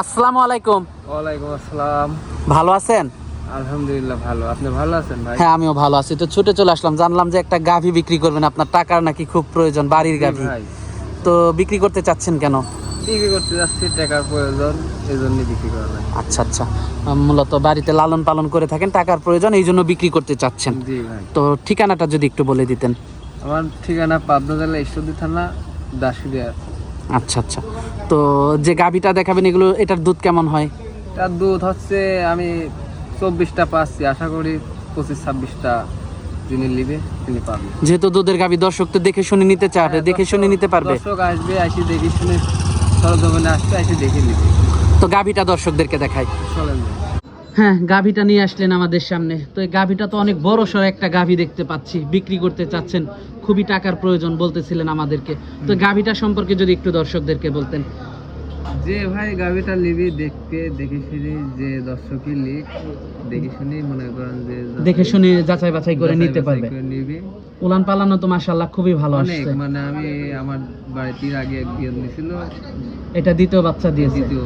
আসসালামু আলাইকুম। ওয়ালাইকুম আসসালাম। ভালো আছেন? আলহামদুলিল্লাহ ভালো। আপনি ভালো আছেন ভাই? হ্যাঁ আমিও ভালো আছি। তো ছুটে চলে আসলাম। জানলাম যে একটা গাভী বিক্রি করবেন। আপনার টাকার নাকি খুব প্রয়োজন বাড়ির গাভী। তো বিক্রি করতে চাচ্ছেন কেন? বিক্রি করতে যাচ্ছি টাকার প্রয়োজন এই জন্য বিক্রি করা লাগে। আচ্ছা আচ্ছা। মূলত বাড়িতে লালন পালন করে থাকেন টাকার প্রয়োজন এই জন্য বিক্রি করতে চাচ্ছেন। জি ভাই। তো ঠিকানাটা যদি একটু বলে দিতেন। আমার ঠিকানা পাবনা জেলা ঈশ্বরদী থানা দাসুরিয়া আচ্ছা আচ্ছা। তো যে গাভীটা দেখাবেন এগুলো এটার দুধ কেমন হয়? এটার দুধ হচ্ছে আমি চব্বিশটা পাচ্ছি আশা করি পঁচিশ ছাব্বিশটা যিনি নিবে তিনি পাবে যেহেতু দুধের গাভী দর্শক তো দেখে শুনে নিতে চাবে দেখে শুনে নিতে পারবে। দর্শক আসবে আসি দেখে শুনে সরজমিনে আসবে এসে দেখে নিবে। তো গাভীটা দর্শকদেরকে দেখাই। চলেন। হ্যাঁ গাভীটা নিয়ে আসলেন আমাদের সামনে। তো এই গাভীটা তো অনেক বড় সড় একটা গাভী দেখতে পাচ্ছি বিক্রি করতে চাচ্ছেন। খুবই টাকার প্রয়োজন বলতেছিলেন আমাদেরকে। তো গাভীটা সম্পর্কে যদি একটু দর্শকদেরকে বলতেন। যে ভাই গাভিটা নিবি দেখতে দেখে শুনে যে দর্শকই লিখ দেখে শুনে মনে করেন যে দেখে শুনে যাচাই বাছাই করে নিতে পারবে। নিবে। উলান পালানো তো মাশাল্লাহ খুবই ভালো অনেক আসছে। মানে আমি আমার বাড়িতে আগে এক বিয়ে এটা দ্বিতীয় বাচ্চা দিয়েছে। দ্বিতীয়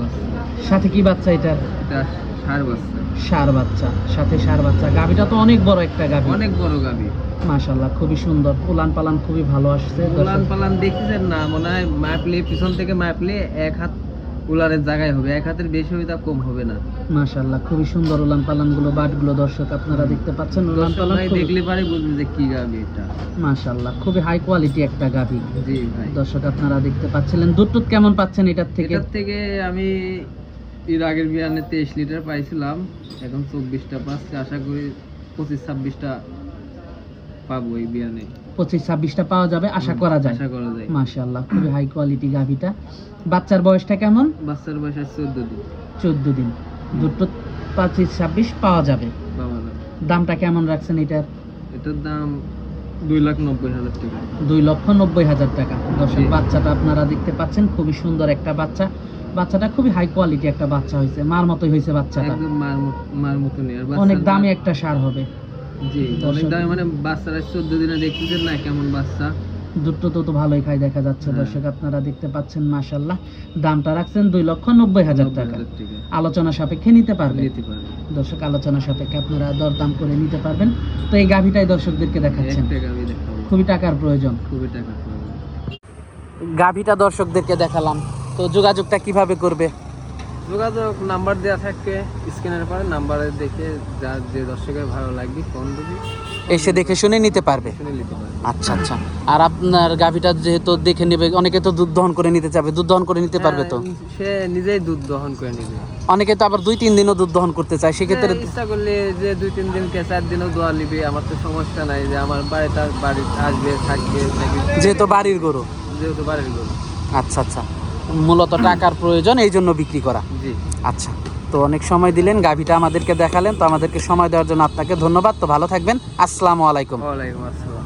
সাথে কি বাচ্চা এটা এটা সার বাচ্চা। সার বাচ্চা সাথে সার বাচ্চা। গাভীটা তো অনেক বড় একটা গাভী। অনেক বড় গাভি। মাশাল্লাহ খুবই সুন্দর। পালান খুবই ভালো আসছে। উলান পালান দেখতেছেন না মনে হয় মাপলে পিছন থেকে মাপলে এক হাত উলানের জায়গায় হবে। এক হাতের বেশি হবে তা কম হবে না। মাশাল্লাহ খুবই সুন্দর উলান পালানগুলো বাটগুলো দর্শক আপনারা দেখতে পাচ্ছেন। উলান পালান দেখলে পারে বুঝবে যে কি গাভি এটা। মাশাল্লাহ খুবই হাই কোয়ালিটি একটা জি ভাই। দর্শক আপনারা দেখতে পাচ্ছিলেন। দুধ টুধ কেমন পাচ্ছেন এটার থেকে? এটার থেকে আমি এর আগের বিয়ানে তেইশ লিটার পাইছিলাম। এখন চব্বিশটা পাচ্ছি। আশা করি পঁচিশ ছাব্বিশটা পাবো এই বিয়ানে পঁচিশ ছাব্বিশটা পাওয়া যাবে আশা করা যায়। আশা করা যায়। মাশাল্লাহ খুবই হাই কোয়ালিটি গাভীটা। বাচ্চার বয়সটা কেমন? বাচ্চার বয়স আছে চোদ্দ দিন। চোদ্দ দিন। দুধ টুধ পঁচিশ ছাব্বিশ পাওয়া যাবে। দামটা কেমন রাখছেন এটার? এটার দাম দুই লাখ নব্বই হাজার টাকা। দুই লক্ষ নব্বই হাজার টাকা। দর্শক বাচ্চাটা আপনারা দেখতে পাচ্ছেন খুবই সুন্দর একটা বাচ্চা। বাচ্চাটা খুবই হাই কোয়ালিটি একটা বাচ্চা হয়েছে। মার মতোই হয়েছে বাচ্চাটা। একদম মার মার মতনই আর অনেক দামি একটা সার হবে। জি অনেক দামি। মানে বাচ্চারা চোদ্দ দিনে দেখতেছেন না কেমন বাচ্চা? দুটো তো তো ভালোই খাই দেখা যাচ্ছে হ্যাঁ। দর্শক আপনারা দেখতে পাচ্ছেন মাশাল্লাহ দামটা রাখছেন দুই লক্ষ নব্বই হাজার টাকা। আলোচনা সাপেক্ষে নিতে পারবেন। দর্শক আলোচনা সাপেক্ষে আপনারা দরদাম করে নিতে পারবেন। তো এই গাভিটাই দর্শকদেরকে দেখাচ্ছেন। খুবই টাকার প্রয়োজন। খুবই টাকা খরচ। গাভিটা দর্শকদেরকে দেখালাম। তো যোগাযোগটা কীভাবে করবে? যোগাযোগ নাম্বার দেওয়া থাকবে স্ক্রিনের পরে নাম্বারে দেখে যার যে দর্শকের ভালো লাগবে ফোন দিবি। এসে দেখে শুনে নিতে পারবে? আচ্ছা আচ্ছা। আর আপনার গাভিটা যেহেতু দেখে নেবে অনেকে তো দুধ দহন করে নিতে চাবে। দুধ দহন করে নিতে পারবে তো? হ্যাঁ, সে নিজেই দুধ দহন করে নিবে। অনেকে তো আবার দুই তিন দিনও দুধ দহন করতে চায়। সেক্ষেত্রে হ্যাঁ, ইচ্ছা করলে যে দুই তিন দিন কে চার দিনও দোয়া নিবে আমার তো সমস্যা নাই যে আমার বাড়িটা বাড়ি আসবে থাকবে। যেহেতু বাড়ির গরু। যেহেতু বাড়ির গরু। আচ্ছা আচ্ছা। মূলত টাকার প্রয়োজন এই জন্য বিক্রি করা। জি। আচ্ছা তো অনেক সময় দিলেন গাভীটা আমাদেরকে দেখালেন তো আমাদেরকে সময় দেওয়ার জন্য আপনাকে ধন্যবাদ। তো ভালো থাকবেন। আসসালামু আলাইকুম। ওয়ালাইকুম আসসালাম।